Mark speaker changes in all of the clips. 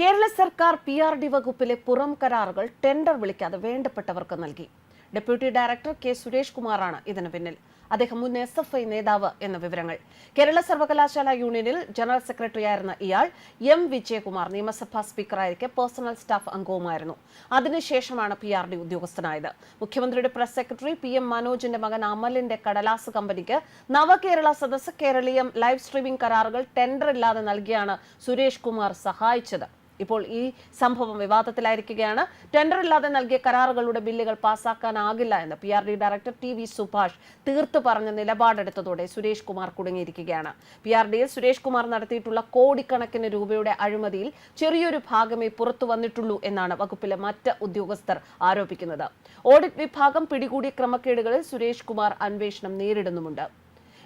Speaker 1: കേരള സർക്കാർ P R D വകുപ്പിലെ പുറം കരാറുകൾ ടെൻഡർ വിളിക്കാതെ വേണ്ടപ്പെട്ടവർക്ക് നൽകി. ഡെപ്യൂട്ടി ഡയറക്ടർ കെ സുരേഷ് കുമാറാണ് ഇതിന് പിന്നിൽ. അദ്ദേഹം മുൻ എസ് എഫ് ഐ നേതാവ് എന്ന വിവരങ്ങൾ. കേരള സർവകലാശാല യൂണിയനിൽ ജനറൽ സെക്രട്ടറിയായിരുന്ന ഇയാൾ എം വിജയകുമാർ നിയമസഭാ സ്പീക്കറായിരിക്കെ പേഴ്സണൽ സ്റ്റാഫ് അംഗവുമായിരുന്നു. അതിനുശേഷമാണ് പി ആർ ഡി ഉദ്യോഗസ്ഥനായത്. മുഖ്യമന്ത്രിയുടെ പ്രസ് സെക്രട്ടറി പി എം മനോജിന്റെ മകൻ അമലിന്റെ കടലാസ് കമ്പനിക്ക് നവകേരള സദസ് കേരളീയം ലൈവ് സ്ട്രീമിംഗ് കരാറുകൾ ടെൻഡർ ഇല്ലാതെ നൽകിയാണ് സുരേഷ് കുമാർ സഹായിച്ചത്. ഇപ്പോൾ ഈ സംഭവം വിവാദത്തിലായിരിക്കുകയാണ്. ടെൻഡർ ഇല്ലാതെ നൽകിയ കരാറുകളുടെ ബില്ലുകൾ പാസ്സാക്കാനാകില്ല എന്ന് P R D director T V Subhash തീർത്തു പറഞ്ഞ നിലപാടെടുത്തതോടെ സുരേഷ് കുമാർ കുടുങ്ങിയിരിക്കുകയാണ്. പി ആർ ഡിയിൽ സുരേഷ് കുമാർ നടത്തിയിട്ടുള്ള കോടിക്കണക്കിന് രൂപയുടെ അഴിമതിയിൽ ചെറിയൊരു ഭാഗമേ പുറത്തു വന്നിട്ടുള്ളൂ എന്നാണ് വകുപ്പിലെ മറ്റ് ഉദ്യോഗസ്ഥർ ആരോപിക്കുന്നത്. ഓഡിറ്റ് വിഭാഗം പിടികൂടിയ ക്രമക്കേടുകളിൽ സുരേഷ് കുമാർ അന്വേഷണം നേരിടുന്നുമുണ്ട്.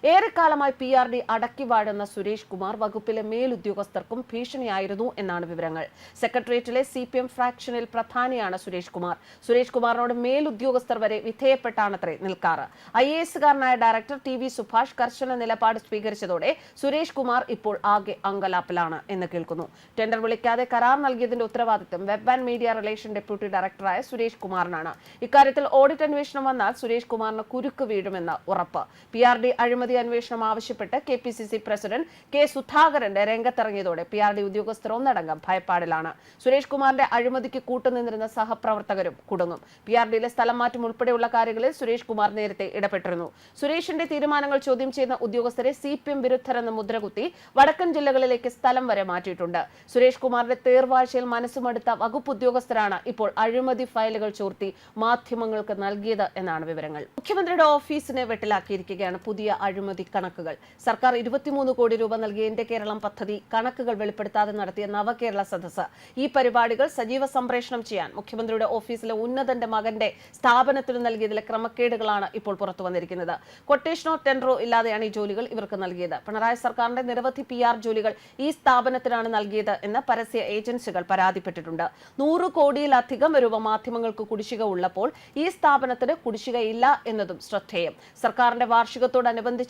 Speaker 1: ഏറെക്കാലമായി പി ആർ ഡി അടക്കി വാഴുന്ന സുരേഷ് കുമാർ വകുപ്പിലെ മേലുദ്യോഗസ്ഥർക്കും ഭീഷണിയായിരുന്നു എന്നാണ് വിവരങ്ങൾ. സെക്രട്ടേറിയറ്റിലെ സി പി എം ഫ്രാക്ഷനിൽ പ്രധാനിയാണ് സുരേഷ് കുമാർ. സുരേഷ് കുമാറിനോട് മേലുദ്യോഗസ്ഥർ വരെ വിധേയപ്പെട്ടാണത്രേ നിൽക്കാറ്. ഐ എ എസുകാരനായ ഡയറക്ടർ ടി വി സുഭാഷ് കർശന നിലപാട് സ്വീകരിച്ചതോടെ സുരേഷ് കുമാർ ഇപ്പോൾ ആകെ അങ്കലാപ്പിലാണ് എന്ന് കേൾക്കുന്നു. ടെൻഡർ വിളിക്കാതെ കരാർ നൽകിയതിന്റെ ഉത്തരവാദിത്തം web and media relation deputy ഡയറക്ടറായ സുരേഷ് കുമാറിനാണ്. ഇക്കാര്യത്തിൽ ഓഡിറ്റ് അന്വേഷണം വന്നാൽ സുരേഷ് കുമാറിന് കുരുക്ക് വീഴുമെന്ന് ഉറപ്പ്. പി ആർ ഡി അഴിമതി അന്വേഷണം ആവശ്യപ്പെട്ട് K P C C president K സുധാകരന്റെ രംഗത്തിറങ്ങിയതോടെ പി ആർ ഡി ഉദ്യോഗസ്ഥർ ഒന്നടങ്കം ഭയപ്പാടിലാണ്. സുരേഷ് കുമാറിന്റെ അഴിമതിക്ക് കൂട്ടുനിന്നിരുന്ന സഹപ്രവർത്തകരും കുടുങ്ങും. പി ആർ ഡിയിലെ സ്ഥലം മാറ്റം ഉൾപ്പെടെയുള്ള കാര്യങ്ങളിൽ സുരേഷ് കുമാർ നേരത്തെ ഇടപെട്ടിരുന്നു. സുരേഷിന്റെ തീരുമാനങ്ങൾ ചോദ്യം ചെയ്യുന്ന ഉദ്യോഗസ്ഥരെ സി പി എം വിരുദ്ധരെന്ന് മുദ്രകുത്തി വടക്കൻ ജില്ലകളിലേക്ക് സ്ഥലം വരെ മാറ്റിയിട്ടുണ്ട്. സുരേഷ് കുമാറിന്റെ തേർവാഴ്ചയിൽ മനസ്സുമടുത്ത വകുപ്പ് ഉദ്യോഗസ്ഥരാണ് ഇപ്പോൾ അഴിമതി ഫയലുകൾ ചോർത്തി മാധ്യമങ്ങൾക്ക് നൽകിയത് എന്നാണ് വിവരങ്ങൾ. മുഖ്യമന്ത്രിയുടെ ഓഫീസിനെ വെട്ടിലാക്കിയിരിക്കുകയാണ് പുതിയ അഴിമതി കണക്കുകൾ. സർക്കാർ ഇരുപത്തിമൂന്ന് കോടി രൂപ നൽകിയ എന്റെ കേരളം പദ്ധതി കണക്കുകൾ വെളിപ്പെടുത്താതെ നടത്തിയ നവകേരള സദസ് ഈ പരിപാടികൾ സജീവ സംപ്രേഷണം ചെയ്യാൻ മുഖ്യമന്ത്രിയുടെ ഓഫീസിലെ ഉന്നതന്റെ മകന്റെ സ്ഥാപനത്തിന് നൽകിയതിലെ ക്രമക്കേടുകളാണ് ഇപ്പോൾ പുറത്തു വന്നിരിക്കുന്നത്. കൊട്ടേഷനോ ടെൻഡറോ ഇല്ലാതെയാണ് ഈ ജോലികൾ ഇവർക്ക് നൽകിയത്. പിണറായി സർക്കാരിന്റെ നിരവധി പി ആർ ജോലികൾ ഈ സ്ഥാപനത്തിനാണ് നൽകിയത് എന്ന് പരസ്യ ഏജൻസികൾ പരാതിപ്പെട്ടിട്ടുണ്ട്. നൂറ് കോടിയിലധികം രൂപ മാധ്യമങ്ങൾക്ക് കുടിശ്ശിക ഉള്ളപ്പോൾ ഈ സ്ഥാപനത്തിന് കുടിശ്ശികയില്ല എന്നതും ശ്രദ്ധേയം. സർക്കാരിന്റെ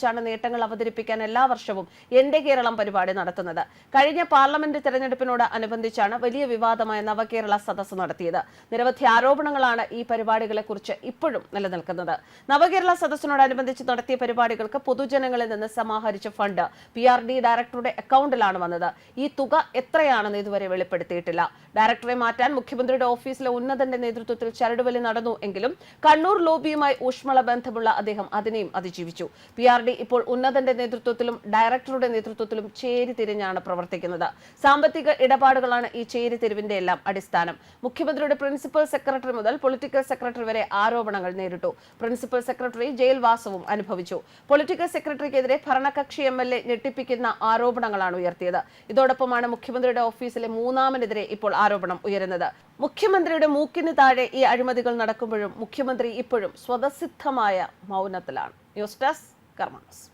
Speaker 1: വാർഷികത്തോടനുബന്ധിച്ചാണ് നേട്ടങ്ങൾ അവതരിപ്പിക്കാൻ എല്ലാ വർഷവും എന്റെ കേരളം പരിപാടി നടത്തുന്നത്. കഴിഞ്ഞ പാർലമെന്റ് തെരഞ്ഞെടുപ്പിനോട് അനുബന്ധിച്ചാണ് വലിയ വിവാദമായ നവകേരള സദസ്സ് നടത്തിയത്. നിരവധി ആരോപണങ്ങളാണ് ഈ പരിപാടികളെ കുറിച്ച് ഇപ്പോഴും നിലനിൽക്കുന്നത്. നവകേരള സദസ്സിനോടനുബന്ധിച്ച് നടത്തിയ പരിപാടികൾക്ക് പൊതുജനങ്ങളിൽ നിന്ന് സമാഹരിച്ച ഫണ്ട് പി ആർ ഡി ഡയറക്ടറുടെ അക്കൗണ്ടിലാണ് വന്നത്. ഈ തുക എത്രയാണെന്ന് ഇതുവരെ വെളിപ്പെടുത്തിയിട്ടില്ല. ഡയറക്ടറെ മാറ്റാൻ മുഖ്യമന്ത്രിയുടെ ഓഫീസിലെ ഉന്നതന്റെ നേതൃത്വത്തിൽ ചരടുവലി നടന്നു എങ്കിലും കണ്ണൂർ ലോബിയുമായി ഊഷ്മള ബന്ധമുള്ള അദ്ദേഹം അതിനെയും അതിജീവിച്ചു. പി ആർ ഇപ്പോൾ ഉന്നതന്റെ നേതൃത്വത്തിലും ഡയറക്ടറുടെ നേതൃത്വത്തിലും ചേരി തിരിഞ്ഞാണ് പ്രവർത്തിക്കുന്നത്. സാമ്പത്തിക ഇടപാടുകളാണ് ഈ ചേരി തിരിവിന്റെ എല്ലാം അടിസ്ഥാനം. മുഖ്യമന്ത്രിയുടെ പ്രിൻസിപ്പൽ സെക്രട്ടറി മുതൽ പൊളിറ്റിക്കൽ സെക്രട്ടറി വരെ ആരോപണങ്ങൾ നേരിട്ടു. പ്രിൻസിപ്പൽ സെക്രട്ടറി ജയിൽവാസവും അനുഭവിച്ചു. പൊളിറ്റിക്കൽ സെക്രട്ടറിക്കെതിരെ ഭരണകക്ഷി എം എൽ എ ഞെട്ടിപ്പിക്കുന്ന ആരോപണങ്ങളാണ് ഉയർത്തിയത്. ഇതോടൊപ്പമാണ് മുഖ്യമന്ത്രിയുടെ ഓഫീസിലെ മൂന്നാമനെതിരെ ഇപ്പോൾ ആരോപണം ഉയരുന്നത്. മുഖ്യമന്ത്രിയുടെ മൂക്കിന് താഴെ ഈ അഴിമതികൾ നടക്കുമ്പോഴും മുഖ്യമന്ത്രി ഇപ്പോഴും സ്വതസിദ്ധമായ മൗനത്തിലാണ്. News desk Vámonos.